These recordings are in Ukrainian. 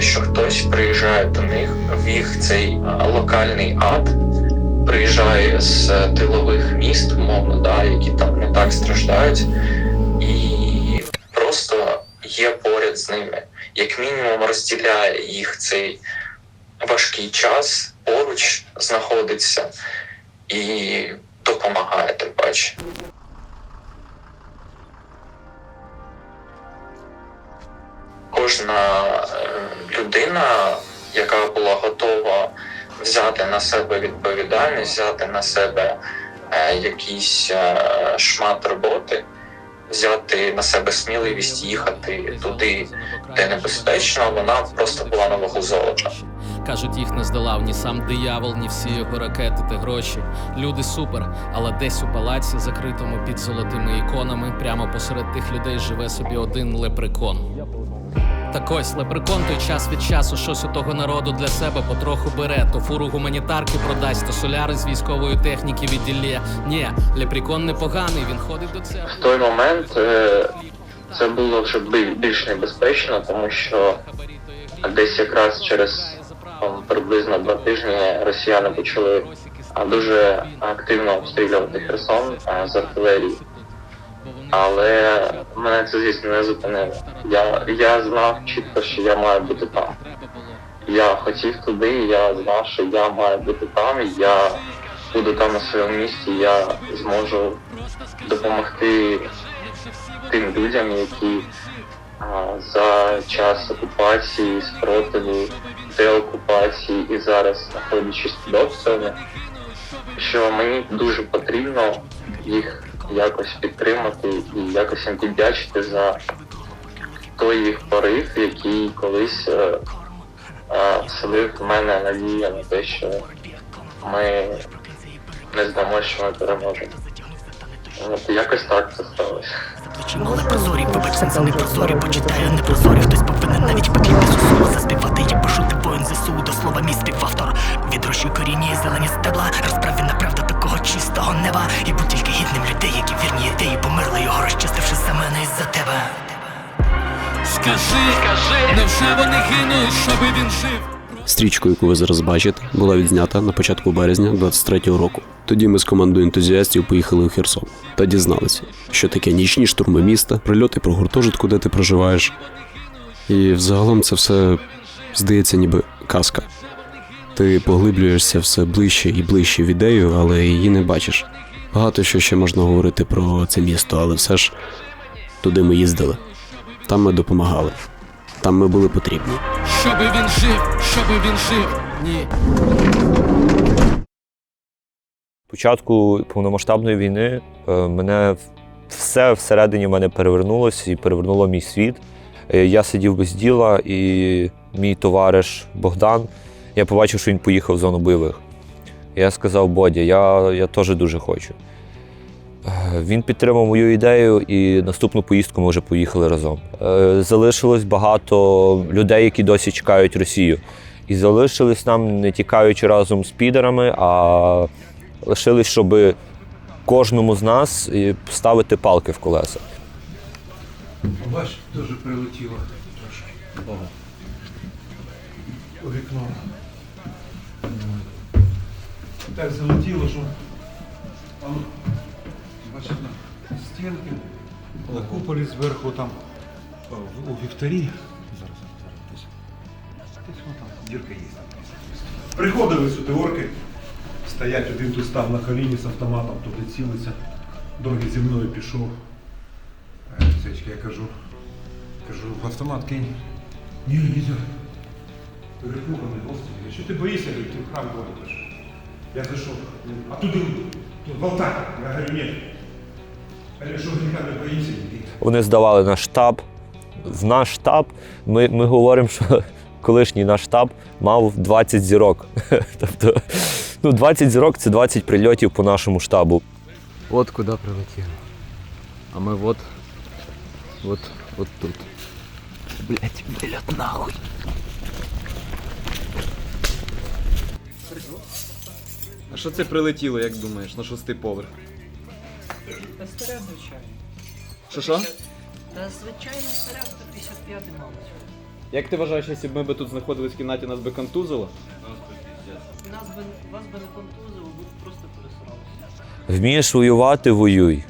повірити, що хтось приїжджає до них в їх цей локальний ад, приїжджає з тилових міст, умовно, да, які там не так страждають, і просто є поряд з ними. Як мінімум розділяє їх цей важкий час, поруч знаходиться і допомагає, тим паче. Кожна е, людина, яка була готова взяти на себе відповідальність, взяти на себе е, якийсь е, шмат роботи, взяти на себе сміливість їхати туди, де небезпечно, вона просто була на вагу золота. Кажуть, їх не здолав ні сам диявол, ні всі його ракети та гроші. Люди супер, але десь у палаці, закритому під золотими іконами, прямо посеред тих людей живе собі один лепрекон. Так ось лепрекон той час від часу щось у того народу для себе потроху бере. То фуру гуманітарки продасть, то соляри з військової техніки відділє. Ні, лепрекон непоганий, він ходить до церкви. В той момент е, це було вже бі- більш небезпечно, тому що десь якраз через приблизно два тижні росіяни почали дуже активно обстрілювати Херсон з артилерії. Але мене це, звісно, не зупинило. Я, я знав чітко, що я маю бути там. Я хотів туди, я знав, що я маю бути там, і я буду там на своєму місці, я зможу допомогти тим людям, які а, за час окупації, спротиву, деокупації і зараз знаходячись під обстрілами, що мені дуже потрібно їх якось підтримати і якось їм віддячити за той їх порив, який колись е, е, вселив в мене надія на те, що ми не здамо, що ми переможемо. От якось так це сталося. Плечима але прозорі, вибач, сенси не прозорі, бо читаю не прозорі. Хтось повинен навіть петлі без усула заспівати. Я пишу ти воїн ЗСУ, до слова мій співавтор. Відрощую коріння і зелені стебла. Розправі направда такого чистого неба. І будь тільки гідним людей, які вірні ідеї померли його, розчистивши за мене і за тебе. Скажи, скажи, невже вони гинуть, щоби він жив? Стрічку, яку ви зараз бачите, була відзнята на початку березня 23-го року. Тоді ми з командою ентузіастів поїхали у Херсон та дізналися, що таке нічні штурми міста, прильоти про гуртожитку, де ти проживаєш. І взагалом це все здається ніби казка. Ти поглиблюєшся все ближче і ближче в ідею, але її не бачиш. Багато що ще можна говорити про це місто, але все ж туди ми їздили. Там ми допомагали. Там ми були потрібні. Щоби він жив, щоби він жив. Ні. початку повномасштабної війни е, мене все всередині мене перевернулося і перевернуло мій світ. Е, Я сидів без діла, і мій товариш Богдан, я побачив, що він поїхав в зону бойових. Я сказав Бодя, я, я теж дуже хочу. Е, Він підтримав мою ідею, і наступну поїздку ми вже поїхали разом. Е, Залишилось багато людей, які досі чекають Росію. І залишились нам не тікаючи разом з підерами, а лишились, щоб кожному з нас ставити палки в колеса. Бач, дуже прилетіло трошки. У вікно. Так залетіло, що на стінки, на куполі зверху там у вівтарі. Зараз, десь. Вон там дірка є. Приходили сюди орки, стоять, один тут став на коліні з автоматом, туди цілиться. Другий зі мною пішов. Е, я кажу, кажу, в автомат кинь. Ні, нельзя. Перепуганий, господи, що ти боїшся, ти в храм ходиш. Я зайшов, а тут, тут волтак. Я говорю, ні. Вони здавали наш штаб. В наш штаб ми, ми говоримо, що колишній наш штаб мав 20 зірок. Тобто, ну, 20 зірок це 20 прильотів по нашому штабу. Вот куда прилетело. А мы вот, вот, вот тут. Блять, блять, нахуй. А що це прилетіло, як думаєш, на шостий поверх? Та старе, звичайно. Що що? Та звичайно снаряд 155 мабуть. Як ти вважаєш, якщо б ми б тут знаходились в кімнаті, нас би контузило? Нас би вас би не контузило, ви б просто пересралися. Вмієш воювати, воюй.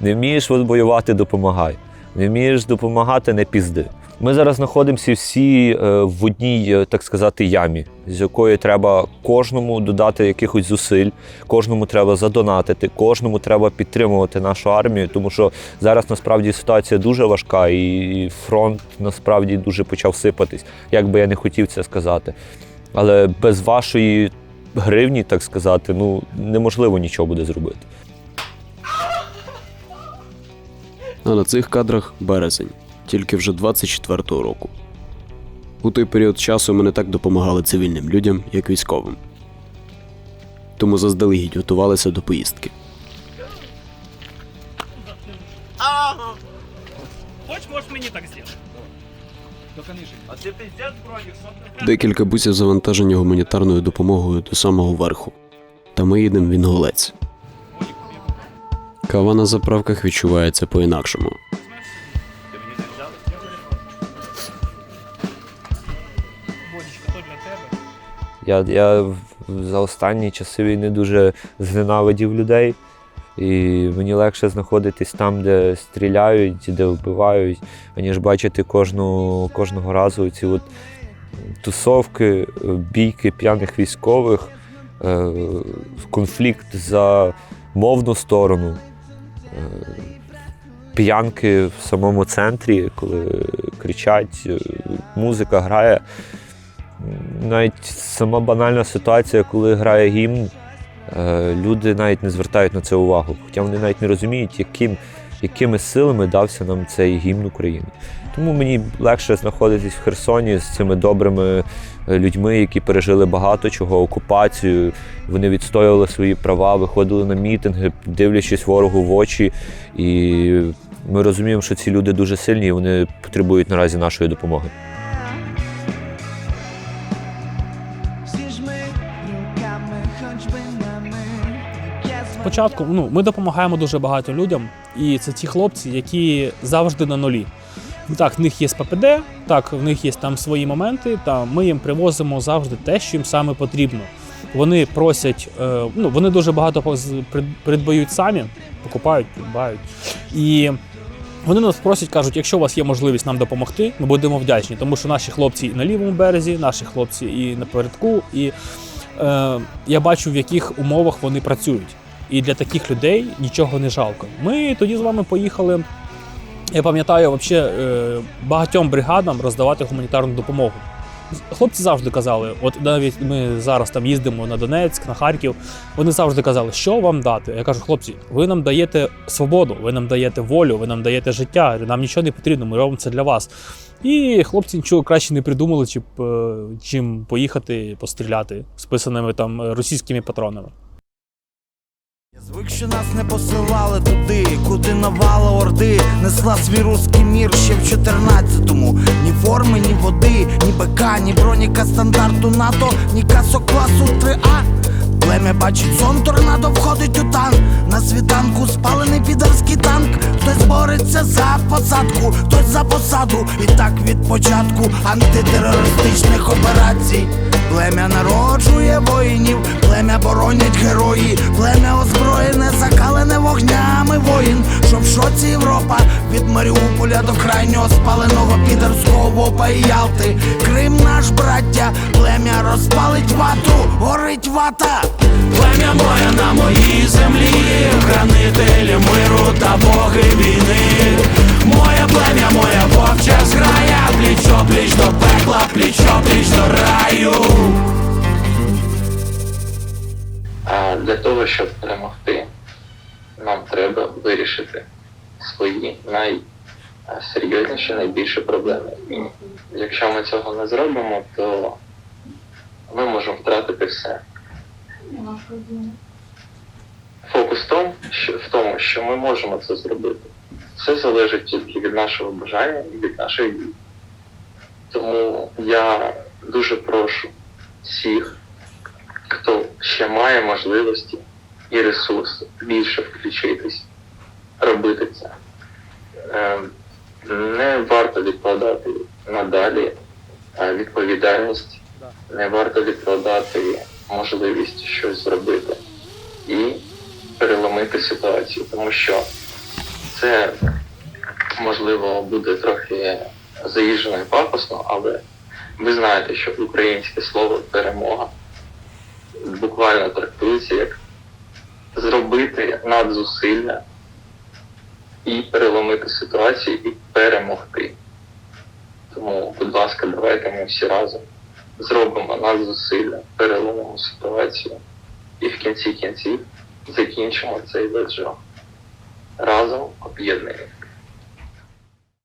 Не вмієш воювати, допомагай. Не вмієш допомагати, не пізди. Ми зараз знаходимося всі е, в одній, е, так сказати, ямі, з якої треба кожному додати якихось зусиль, кожному треба задонатити, кожному треба підтримувати нашу армію, тому що зараз насправді ситуація дуже важка, і фронт насправді дуже почав сипатись, як би я не хотів це сказати. Але без вашої гривні, так сказати, ну неможливо нічого буде зробити. А на цих кадрах березень, тільки вже 24-го року. У той період часу ми не так допомагали цивільним людям, як військовим. Тому заздалегідь готувалися до поїздки. Декілька бусів завантажені гуманітарною допомогою до самого верху. Та ми їдемо в Інгулець. Кава на заправках відчувається по-інакшому. Я, я за останні часи війни дуже зненавидів людей. І мені легше знаходитись там, де стріляють, де вбивають, аніж бачити кожну, кожного разу ці от тусовки, бійки п'яних військових, е, конфлікт за мовну сторону, е, п'янки в самому центрі, коли кричать, е, музика грає. Навіть сама банальна ситуація, коли грає гімн, е, люди навіть не звертають на це увагу. Хоча вони навіть не розуміють, яким, якими силами дався нам цей гімн України. Тому мені легше знаходитись в Херсоні з цими добрими е, людьми, які пережили багато чого, окупацію. Вони відстоювали свої права, виходили на мітинги, дивлячись ворогу в очі. І ми розуміємо, що ці люди дуже сильні і вони потребують наразі нашої допомоги. Я Спочатку ну, ми допомагаємо дуже багато людям, і це ті хлопці, які завжди на нулі. Так, в них є ППД, так, в них є там свої моменти, та ми їм привозимо завжди те, що їм саме потрібно. Вони просять, е, ну, вони дуже багато придбають самі, покупають, придбають. І вони нас просять, кажуть, якщо у вас є можливість нам допомогти, ми будемо вдячні, тому що наші хлопці і на лівому березі, наші хлопці і на передку, і е, я бачу, в яких умовах вони працюють. І для таких людей нічого не жалко. Ми тоді з вами поїхали. Я пам'ятаю, взагалі, е, багатьом бригадам роздавати гуманітарну допомогу. Хлопці завжди казали, от навіть ми зараз там їздимо на Донецьк, на Харків. Вони завжди казали, що вам дати. Я кажу, хлопці, ви нам даєте свободу, ви нам даєте волю, ви нам даєте життя. Нам нічого не потрібно, ми робимо це для вас. І хлопці нічого краще не придумали, е, чим поїхати постріляти списаними там е, російськими патронами. Звик, що нас не посилали туди, куди навала орди, несла свій руський мір ще в 14-му. Ні форми, ні води, ні БК, ні броніка стандарту НАТО, ні касо класу 3А. Плем'я бачить сон, торнадо входить у танк. На світанку спалений підарський танк. Хтось бореться за посадку, хтось за посаду. І так від початку антитерористичних операцій. Плем'я народжує воїнів, плем'я боронять герої, плем'я озброєне, закалене вогнями воїн, що в шоці Європа від Маріуполя до крайнього спаленого підерського вопа і Ялти. Крим наш браття, плем'я розпалить вату, горить вата. Плем'я моє на моїй землі, хранителі миру та боги війни. Моє плем'я, моя вовча зграя, пліч пліч до пекла, пліч пліч до раю. А для того, щоб перемогти, нам треба вирішити свої найсерйозніші, найбільші проблеми. І якщо ми цього не зробимо, то ми можемо втратити все. Фокус в тому, що ми можемо це зробити. Все залежить тільки від нашого бажання і від нашої дії. Тому я дуже прошу всіх, хто ще має можливості і ресурси більше включитись, робити це. е, не варто відкладати надалі відповідальність, не варто відкладати можливість щось зробити і переломити ситуацію, тому що це можливо буде трохи заїжджено і пафосно, але ви знаєте, що українське слово перемога буквально трактується як зробити надзусилля і переломити ситуацію і перемогти. Тому, будь ласка, давайте ми всі разом зробимо надзусилля, переломимо ситуацію і в кінці кінців закінчимо цей жах. Разом об'єднані.